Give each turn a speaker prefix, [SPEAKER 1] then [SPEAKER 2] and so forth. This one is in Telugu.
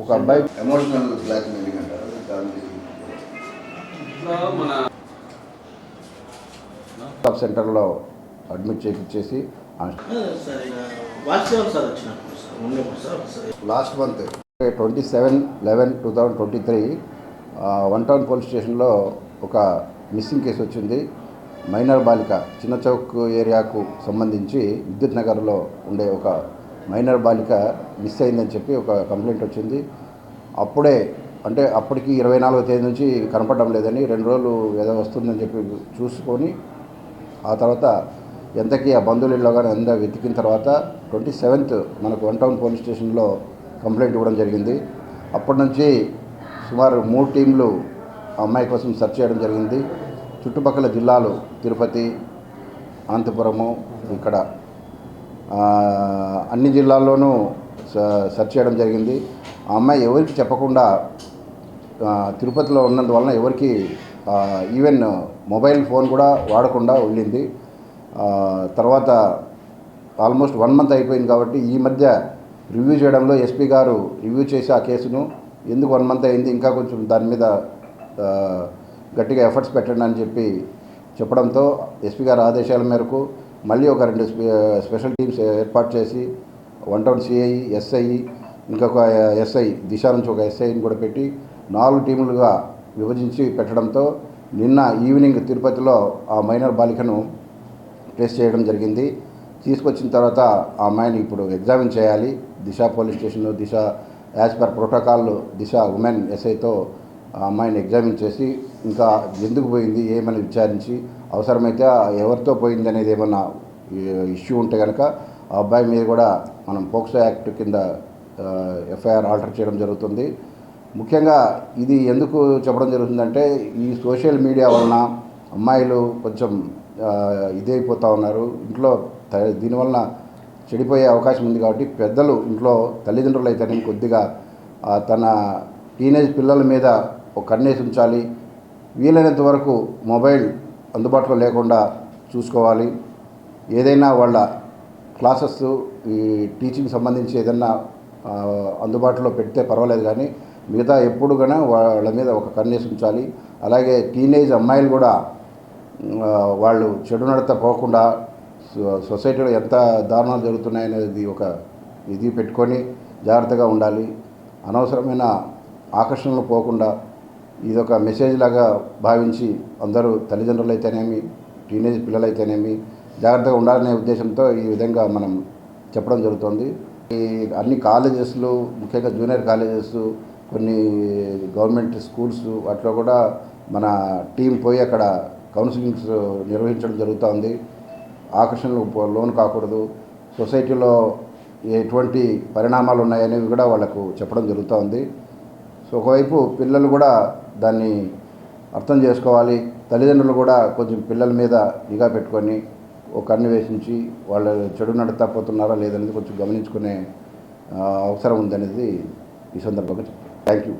[SPEAKER 1] ఒక అబ్బాయి
[SPEAKER 2] ఎమోషనల్ బ్లాక్ మెయిలింగ్ అంటారు
[SPEAKER 1] సెంటర్లో admit చేయించేసి last month twenty seven eleven two thousand twenty three one town police స్టేషన్లో ఒక మిస్సింగ్ కేసు వచ్చింది. మైనర్ బాలిక చిన్న చౌక్ ఏరియాకు సంబంధించి విద్యుత్ నగర్లో ఉండే ఒక మైనర్ బాలిక మిస్ అయిందని చెప్పి ఒక కంప్లైంట్ వచ్చింది. అప్పుడే అంటే అప్పటికి ఇరవై నాలుగో తేదీ నుంచి కనపడడం లేదని రెండు రోజులు ఏదో వస్తుందని చెప్పి చూసుకొని ఆ తర్వాత ఎంతకీ ఆ బంధువులలో కానీ ఎంత వెతికిన తర్వాత ట్వంటీ సెవెంత్ మనకు వన్ టౌన్ పోలీస్ స్టేషన్లో కంప్లైంట్ ఇవ్వడం జరిగింది. అప్పటి నుంచి సుమారు మూడు టీంలు ఆ అమ్మాయి కోసం సెర్చ్ చేయడం జరిగింది. చుట్టుపక్కల జిల్లాలు తిరుపతి అనంతపురము ఇక్కడ అన్ని జిల్లాల్లోనూ స- సెర్చ్ చేయడం జరిగింది. ఆ అమ్మాయి ఎవరికి చెప్పకుండా తిరుపతిలో ఉన్నందువలన ఎవరికి ఈవెన్ మొబైల్ ఫోన్ కూడా వాడకుండా వెళ్ళింది. తర్వాత ఆల్మోస్ట్ వన్ మంత్ అయిపోయింది కాబట్టి ఈ మధ్య రివ్యూ చేయడంలో ఎస్పీ గారు రివ్యూ చేసి ఆ కేసును ఎందుకు వన్ మంత్ అయింది ఇంకా కొంచెం దాని మీద గట్టిగా ఎఫర్ట్స్ పెట్టండి అని చెప్పి చెప్పడంతో ఎస్పీ గారి ఆదేశాల మేరకు మళ్ళీ ఒక రెండు స్పె- స్పెషల్ టీమ్స్ ఏర్పాటు చేసి వన్ టౌన్ సిఐ ఎస్ఐ ఇంకొక ఎస్ఐ దిశ నుంచి ఒక ఎస్ఐని కూడా పెట్టి నాలుగు టీములుగా విభజించి పెట్టడంతో నిన్న ఈవినింగ్ తిరుపతిలో ఆ మైనర్ బాలికను టెస్ట్ చేయడం జరిగింది. తీసుకొచ్చిన తర్వాత ఆ అమ్మాయిని ఇప్పుడు ఎగ్జామిన్ చేయాలి. దిశ పోలీస్ స్టేషన్లో Disha as per protocol Disha women ఎస్ఐతో ఆ అమ్మాయిని ఎగ్జామిన్ చేసి ఇంకా ఎందుకు పోయింది ఏమని విచారించి అవసరమైతే ఎవరితో పోయింది అనేది ఏమన్నా ఇష్యూ ఉంటే కనుక ఆ అబ్బాయి మీద కూడా మనం పోక్సో యాక్ట్ కింద ఎఫ్ఐఆర్ ఆల్టర్ చేయడం జరుగుతుంది. ముఖ్యంగా ఇది ఎందుకు చెప్పడం జరుగుతుందంటే ఈ సోషల్ మీడియా వలన అమ్మాయిలు కొంచెం ఇదైపోతూ ఉన్నారు. ఇంట్లో దీనివలన చెడిపోయే అవకాశం ఉంది కాబట్టి పెద్దలు ఇంట్లో తల్లిదండ్రులు అయితేనే కొద్దిగా తన టీనేజ్ పిల్లల మీద ఒక కన్నేసి ఉంచాలి వీలైనంత వరకు మొబైల్ అందుబాటులో లేకుండా చూసుకోవాలి. ఏదైనా వాళ్ళ క్లాసెస్ ఈ టీచింగ్ సంబంధించి ఏదైనా అందుబాటులో పెడితే పర్వాలేదు కానీ మిగతా ఎప్పుడు కూడా వాళ్ళ మీద ఒక కన్నేసి ఉంచాలి అలాగే టీనేజ్ అమ్మాయిలు కూడా వాళ్ళు చెడు నడత పోకుండా సొ- సొసైటీలో ఎంత దారుణాలు జరుగుతున్నాయనేది ఒక ఇది పెట్టుకొని జాగ్రత్తగా ఉండాలి. అనవసరమైన ఆకర్షణలు పోకుండా ఇదొక మెసేజ్ లాగా భావించి అందరూ తల్లిదండ్రులు అయితేనేమి టీనేజ్ పిల్లలైతేనేమి జాగ్రత్తగా ఉండాలనే ఉద్దేశంతో ఈ విధంగా మనం చెప్పడం జరుగుతుంది. ఈ అన్ని కాలేజెస్లు ముఖ్యంగా జూనియర్ కాలేజెస్ కొన్ని గవర్నమెంట్ స్కూల్స్ వాటిలో కూడా మన టీం పోయి అక్కడ కౌన్సిలింగ్స్ నిర్వహించడం జరుగుతోంది. ఆకర్షణలు లోన్ లోను కాకూడదు. సొసైటీలో ఎటువంటి పరిణామాలు ఉన్నాయనేవి కూడా వాళ్ళకు చెప్పడం జరుగుతోంది. సో ఒకవైపు పిల్లలు కూడా దాన్ని అర్థం చేసుకోవాలి. తల్లిదండ్రులు కూడా కొంచెం పిల్లల మీద నిఘా పెట్టుకొని ఒక కన్ను వేసించి వాళ్ళు చెడు నడతపోతున్నారా లేదనేది కొంచెం గమనించుకునే అవసరం ఉందనేది ఈ సందర్భంగా చెప్తాను థ్యాంక్ యూ